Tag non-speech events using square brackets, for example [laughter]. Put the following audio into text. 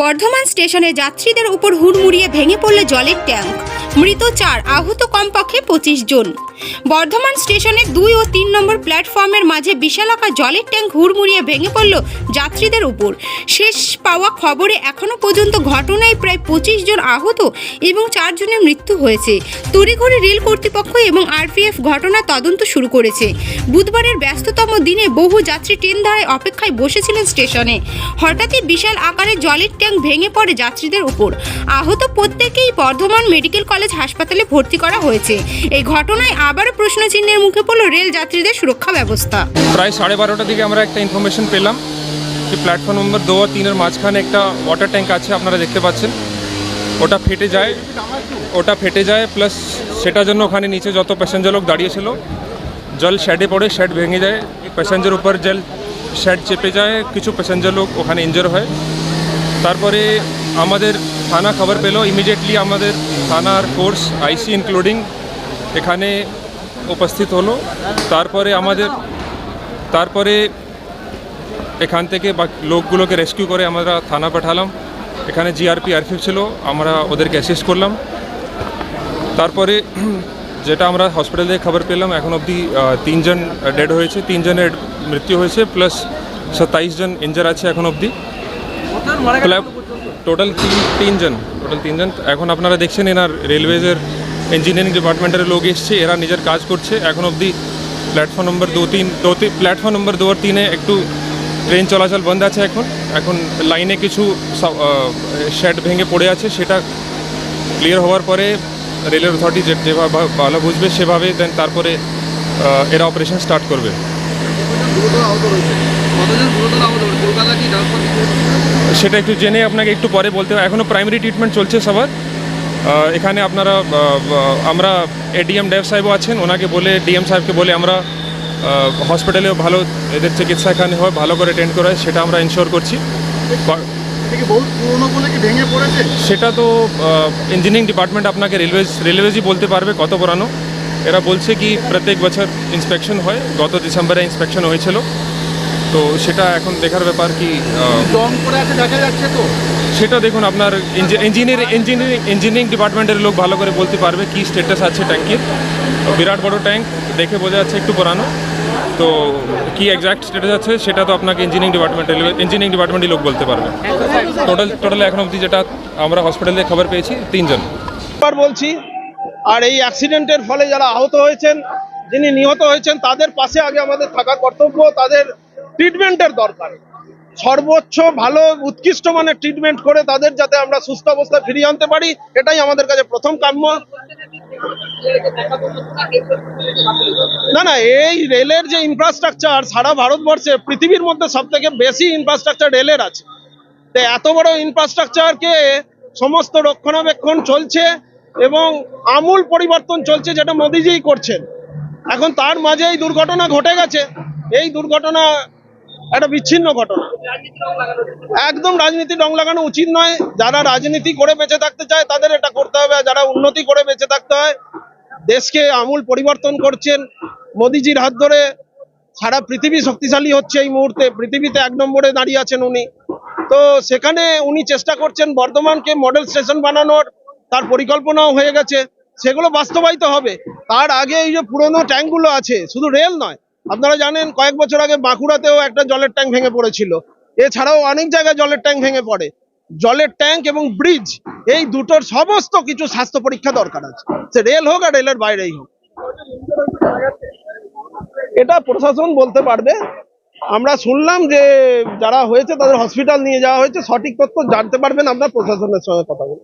বর্ধমান স্টেশনে যাত্রীদের উপর হুড়মুড়িয়ে ভেঙে পড়ল জলের ট্যাঙ্ক। মৃত চার আহত কমপক্ষে পঁচিশ জন। বর্ধমান স্টেশনের দুই ও তিন নম্বর প্ল্যাটফর্মের মাঝে বিশালাকার জলের ট্যাঙ্ক হুড়মুড়িয়ে ভেঙে পড়ল যাত্রীদের উপর শেষ পাওয়া খবরে এখনও পর্যন্ত ঘটনায় প্রায় পঁচিশ জন আহত এবং চারজনের মৃত্যু হয়েছে। তড়িঘড়ি রেল কর্তৃপক্ষ এবং আরপিএফ ঘটনার তদন্ত শুরু করেছে। বুধবারের ব্যস্ততম দিনে বহু যাত্রী ট্রেন ধারায় অপেক্ষায় বসেছিলেন স্টেশনে। হঠাৎই বিশাল আকারে জলের ট্যাঙ্ক ভেঙে পড়ে যাত্রীদের উপর আহত প্রত্যেকেই বর্ধমান মেডিকেল কলেজ হাসপাতালে ভর্তি করা হয়েছে। এই ঘটনায় আবারও প্রশ্ন প্রশ্নচিহ্নের মুখে পড়ল রেল যাত্রীদের সুরক্ষা ব্যবস্থা। প্রায় সাড়ে বারোটার দিকে আমরা একটা ইনফরমেশন পেলাম যে প্ল্যাটফর্ম নম্বর দু আর তিনের মাঝখানে একটা ওয়াটার ট্যাঙ্ক আছে, আপনারা দেখতে পাচ্ছেন। ওটা ফেটে যায়, ওটা ফেটে যায় প্লাস সেটার জন্য ওখানে নিচে যত প্যাসেঞ্জার লোক দাঁড়িয়েছিল, জল শ্যাডে পড়ে শেড ভেঙে যায়। প্যাসেঞ্জার উপর জল শেড চেপে যায়, কিছু প্যাসেঞ্জার লোক ওখানে ইনজার হয়। তারপরে আমাদের থানা খবর পেল ইমিডিয়েটলি আমাদের থানার ফোর্স আইসি ইনক্লুডিং এখানে উপস্থিত হলো। তারপরে আমাদের, তারপরে এখান থেকে লোকগুলোকে রেস্কিউ করে আমরা থানা পাঠালাম। এখানে জিআরপি আরফিফ ছিল, আমরা ওদেরকে অ্যাসিস্ট করলাম। তারপরে [clears throat] যেটা আমরা হসপিটাল থেকে খবর পেলাম, এখন অবধি তিনজন ডেড হয়েছে, তিনজনের মৃত্যু হয়েছে প্লাস সাতাইশ জন ইঞ্জার আছে এখন অবধি। টোটাল তিন, তিনজন, টোটাল তিনজন। এখন আপনারা দেখছেন এনার রেলওয়েজের ইঞ্জিনিয়ারিং ডিপার্টমেন্টের লোক এসছে, এরা নিজের কাজ করছে। এখন অবধি প্ল্যাটফর্ম নম্বর দু, তিন, দু প্ল্যাটফর্ম নম্বর দু আর তিনে একটু ট্রেন চলাচল বন্ধ আছে এখন। এখন লাইনে কিছু শেড ভেঙে পড়ে আছে, সেটা ক্লিয়ার হওয়ার পরে রেলের অথরিটি যেভাবে ভালো বুঝবে, সেভাবে দেন তারপরে এরা অপারেশন স্টার্ট করবে। সেটা একটু জেনে আপনাকে একটু পরে বলতে হবে এখনও প্রাইমারি ট্রিটমেন্ট চলছে সবার। এখানে আপনারা আমরা এডিএম ডেভ সাহেবও আছেন। ওনাকে বলে ডিএম সাহেবকে বলে আমরা হসপিটালেও ভালো এদের চিকিৎসা এখানে হয় ভালো করে অ্যাটেন্ড করা হয় সেটা আমরা ইনশোর করছি। সেটা তো ইঞ্জিনিয়ারিং ডিপার্টমেন্ট আপনাকে রেলওয়েজ রেলওয়েজই বলতে পারবে কত পুরানো। এরা বলছে কি প্রত্যেক বছর ইন্সপেকশন হয়। গত ডিসেম্বরে ইন্সপেকশন হয়েছিল। তো সেটা এখন দেখার ব্যাপার কি জং করে আছে দেখা যাচ্ছে তো। সেটা দেখুন আপনার ইঞ্জিনিয়ারিং ইঞ্জিনিয়ারিং ইঞ্জিনিয়ারিং ডিপার্টমেন্টের লোক ভালো করে বলতে পারবে কি স্ট্যাটাস আছে ট্যাঙ্কির বিরাট বড় ট্যাঙ্ক দেখে বোঝা যাচ্ছে একটু পুরানো। তো কি এক্স্যাক্ট স্ট্যাটাস আছে সেটা তো আপনাকে ইঞ্জিনিয়ারিং ডিপার্টমেন্টের ইঞ্জিনিয়ারিং ডিপার্টমেন্টের লোক বলতে পারবে। টোটাল টোটাল এখন অবধি যেটা আমরা হসপিটালে খবর পেয়েছি তিনজন। বলছি আর এই অ্যাক্সিডেন্টের ফলে যারা আহত হয়েছেন যিনি নিহত হয়েছেন তাদের পাশে আগে আমাদের থাকার কর্তব্য তাদের ট্রিটমেন্টের দরকার। সর্বোচ্চ ভালো, উৎকৃষ্ট মানের ট্রিটমেন্ট করে তাদের যাতে আমরা সুস্থ অবস্থায় ফিরিয়ে আনতে পারি, এটাই আমাদের কাছে প্রথম কাম্য। না না, এই রেলের যে ইনফ্রাস্ট্রাকচার সারা ভারতবর্ষে, পৃথিবীর মধ্যে সব থেকে বেশি ইনফ্রাস্ট্রাকচার রেলের আছে। তো এত বড় ইনফ্রাস্ট্রাকচারকে সমস্ত রক্ষণাবেক্ষণ চলছে এবং আমূল পরিবর্তন চলছে যেটা মোদিজি করছেন। এখন তার মাঝে এই দুর্ঘটনা ঘটে গেছে। এই দুর্ঘটনা একটা বিচ্ছিন্ন ঘটনা। একদম রাজনীতি রং লাগানো উচিত নয়। যারা রাজনীতি করে বেঁচে থাকতে চায়, তাদের এটা করতে হবে। যারা উন্নতি করে বেঁচে থাকতে হয়, দেশকে আমূল পরিবর্তন করছেন। মোদিজির হাত ধরে সারা পৃথিবী শক্তিশালী হচ্ছে এই মুহূর্তে। পৃথিবীতে এক নম্বরে দাঁড়িয়ে আছেন উনি। তো সেখানে উনি চেষ্টা করছেন বর্ধমানকে মডেল স্টেশন বানানোর। তার পরিকল্পনাও হয়ে গেছে। সেগুলো বাস্তবায়িত হবে। তার আগে এই যে পুরনো ট্যাঙ্কগুলো আছে, শুধু রেল নয় আপনারা জানেন, কয়েক বছর আগে বাঁকুড়াতেও একটা জলের ট্যাঙ্ক ভেঙে পড়েছিল। এছাড়াও অনেক জায়গায় জলের ট্যাঙ্ক ভেঙে পড়ে। জলের ট্যাঙ্ক এবং ব্রিজ, এই দুটোর সমস্ত কিছু স্বাস্থ্য পরীক্ষা দরকার আছে। সে রেল হোক আর রেলের বাইরেই হোক। এটা প্রশাসন বলতে পারবে। আমরা শুনলাম যে যারা হয়েছে তাদের হসপিটাল নিয়ে যাওয়া হয়েছে। সঠিক তথ্য জানতে পারবেন আপনার প্রশাসনের সঙ্গে কথা বলে